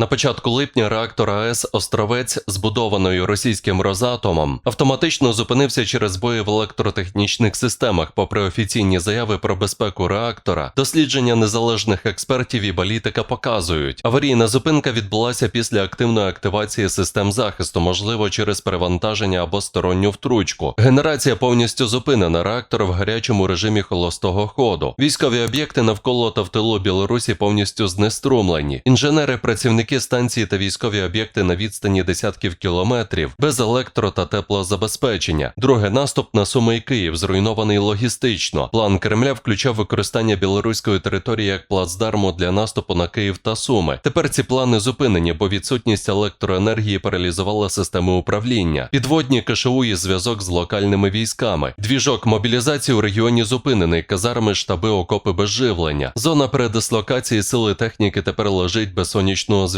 На початку липня реактор АЕС Островець, збудованою російським Росатомом, автоматично зупинився через бої в електротехнічних системах, попри офіційні заяви про безпеку реактора. Дослідження незалежних експертів і балітика показують, аварійна зупинка відбулася після активної активації систем захисту, можливо, через перевантаження або сторонню втручку. Генерація повністю зупинена. Реактор в гарячому режимі холостого ходу. Військові об'єкти навколо та в тилу Білорусі повністю знеструмлені. Інженери, працівники станції та військові об'єкти на відстані десятків кілометрів без електро та теплозабезпечення. Друге наступ на Суми і Київ зруйнований логістично. План Кремля включав використання білоруської території як плацдарму для наступу на Київ та Суми. Тепер ці плани зупинені, бо відсутність електроенергії паралізувала системи управління. Підводні КШУ і зв'язок з локальними військами. Двіжок мобілізації у регіоні зупинений. Казарми, штаби, окопи без живлення. Зона передислокації сили техніки тепер лежить без сонячного зв'язку,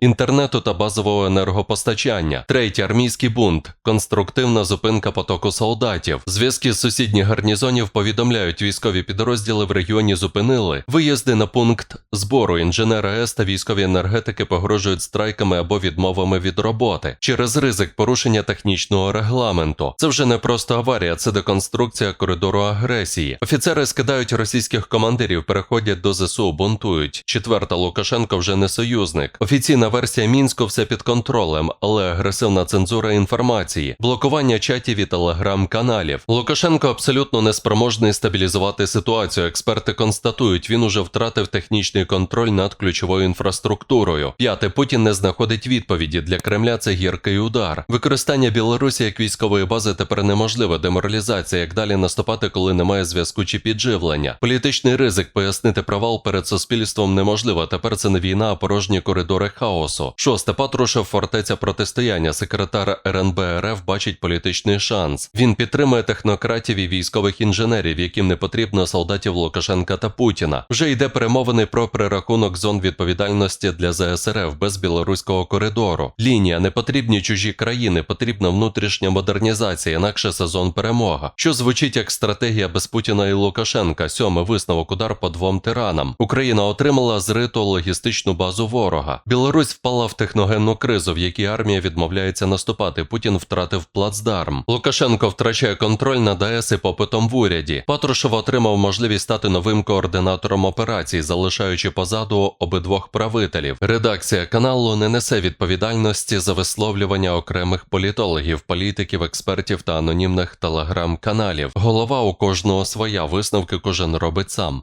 інтернету та базового енергопостачання. Третє армійський бунт, конструктивна зупинка потоку солдатів. Зв'язки з сусідніх гарнізонів повідомляють, військові підрозділи в регіоні зупинили. Виїзди на пункт збору інженера ЕС та військові енергетики погрожують страйками або відмовами від роботи через ризик порушення технічного регламенту. Це вже не просто аварія, це деконструкція коридору агресії. Офіцери скидають російських командирів, переходять до ЗСУ, бунтують. Четверта Лукашенко вже не союзник. Офіційна версія мінську все під контролем, але агресивна цензура інформації, блокування чатів і телеграм-каналів. Лукашенко абсолютно неспроможний стабілізувати ситуацію. Експерти констатують, він уже втратив технічний контроль над ключовою інфраструктурою. П'яте Путін не знаходить відповіді для Кремля. Це гіркий удар. Використання Білорусі як військової бази тепер неможливе. Деморалізація, як далі наступати, коли немає зв'язку чи підживлення. Політичний ризик пояснити провал перед суспільством неможливо. Тепер це не війна, а порожні коридори хаосу. Шосте Патрушев, фортеця протистояння. Секретар РНБ РФ бачить політичний шанс. Він підтримує технократів і військових інженерів, яким не потрібно солдатів Лукашенка та Путіна. Вже йде перемовини про перерахунок зон відповідальності для ЗСРФ без білоруського коридору. Лінія не потрібні чужі країни, потрібна внутрішня модернізація, інакше сезон перемога. Що звучить як стратегія без Путіна і Лукашенка. Сьомий висновок удар по двом тиранам. Україна отримала зриту логістичну базу ворога. Білорусь впала в техногенну кризу, в якій армія відмовляється наступати. Путін втратив плацдарм. Лукашенко втрачає контроль над АЕС і попитом в уряді. Патрушев отримав можливість стати новим координатором операцій, залишаючи позаду обидвох правителів. Редакція каналу не несе відповідальності за висловлювання окремих політологів, політиків, експертів та анонімних телеграм-каналів. Голова у кожного своя висновки кожен робить сам.